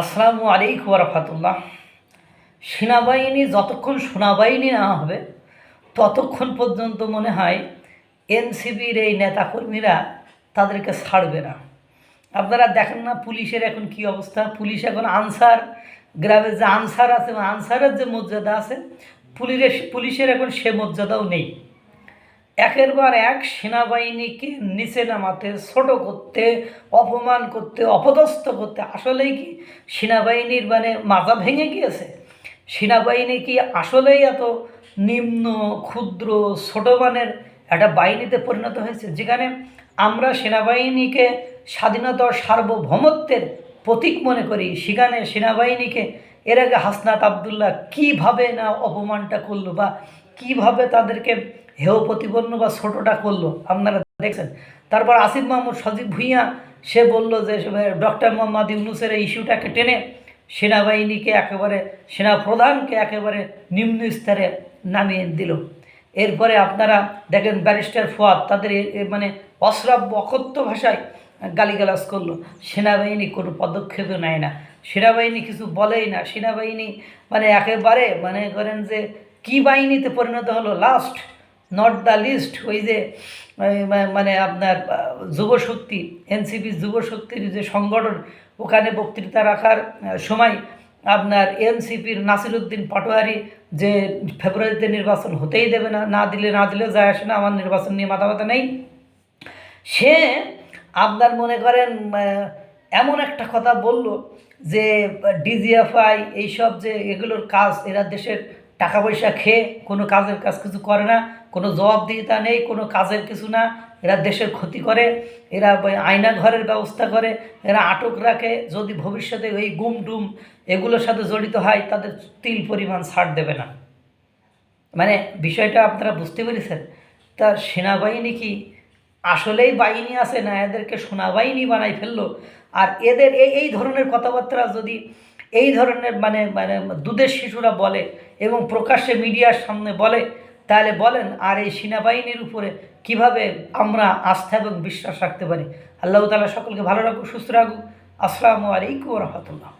আসসালামু আলাইকুম রহমতুল্লাহ। সেনাবাহিনী যতক্ষণ সেনাবাহিনী না হবে, ততক্ষণ পর্যন্ত মনে হয় এনসিবির এই নেতাকর্মীরা তাদেরকে ছাড়বে না। আপনারা দেখেন না পুলিশের এখন কি অবস্থা? পুলিশ এখন আনসার গ্রামের যে আনসার আছে, আনসারের যে মর্যাদা আছে পুলিশের পুলিশের এখন সে মর্যাদাও নেই। একের পর এক সেনাবাহিনীকে নিচে নামাতে, ছোট করতে, অপমান করতে, অপদস্থ করতে। আসলেই কি? সেনাবাহিনীর মানে মাজা ভেঙে গিয়েছে। সেনাবাহিনী কি আসলেই এত নিম্ন, ক্ষুদ্র, ছোট মানের একটা বাহিনীতে পরিণত হয়েছে? যেখানে আমরা সেনাবাহিনীকে স্বাধীনতা সার্বভৌমত্বের প্রতীক মনে করি। সেখানে সেনাবাহিনীকে এর আগে হাসনাত আবদুল্লাহ কীভাবে না অপমানটা করল বা কীভাবে তাদেরকে হেয় প্রতিপন্ন বা ছোটোটা করল? আপনারা দেখছেন? তারপর আসিফ মাহমুদ সজীব ভুইয়া, সে বলল যে ডক্টর মোহাম্মদ ইউনুসের এই ইস্যুটাকে টেনে সেনাবাহিনীকে একেবারে সেনা প্রধানকে একেবারে নিম্ন স্তরে নামিয়ে দিল। এরপরে আপনারা দেখেন ব্যারিস্টার ফুয়াদ তাদের মানে অশ্রাব্য, অকথ্য ভাষায় গালিগালাজ করল। সেনাবাহিনী কোনো পদক্ষেপও নেয় না। সেনাবাহিনী কিছু বলেই না। সেনাবাহিনী মানে একেবারে মানে করেন যে কী বাহিনীতে পরিণত হলো? লাস্ট নট দ্য লিস্ট ওই যে মানে আপনার যুবশক্তি, এনসিপি যুবশক্তির যে সংগঠন, ওখানে বক্তৃতা রাখার সময় আপনার এনসিপির নাসিরুদ্দিন পাটোয়ারি যে ফেব্রুয়ারিতে নির্বাচন হতেই দেবে না না দিলে না দিলে যায় আসে না, আমার নির্বাচন নিয়ে মাথা ব্যথা নেই। সে আপনার মনে করেন এমন একটা কথা বলল যে ডিজিএফআই এইসব যে এগুলোর কাজ, এরা দেশের টাকা পয়সা খেয়ে কোনো কাজের কাজ কিছু করে না, কোনো জবাবদিহিতা নেই, কোনো কাজের কিছু না। এরা দেশের ক্ষতি করে, এরা আয়না ঘরের ব্যবস্থা করে, এরা আটক রাখে। যদি ভবিষ্যতে ওই গুম টুম এগুলোর সাথে জড়িত হয়, তাদের তিল পরিমাণ ছাড় দেবে না। মানে বিষয়টা আপনারা বুঝতে পেরেছেন? তা সেনাবাহিনী কি আসলেই বাহিনী আছে না এদেরকে সোনাবাহিনী বানাই ফেলল? আর এদের এই এই ধরনের কথাবার্তা যদি এই ধরনের মানে মানে দুধের শিশুরা বলে এবং প্রকাশ্যে মিডিয়ার সামনে বলে, তাহলে বলেন, আর এই সেনাবাহিনীর উপরে কীভাবে আমরা আস্থা এবং বিশ্বাস রাখতে পারি? আল্লাহ তালা সকলকে ভালো রাখুক, সুস্থ রাখুক। আসসালামু আলাইকুম রহমতুল্লাহ।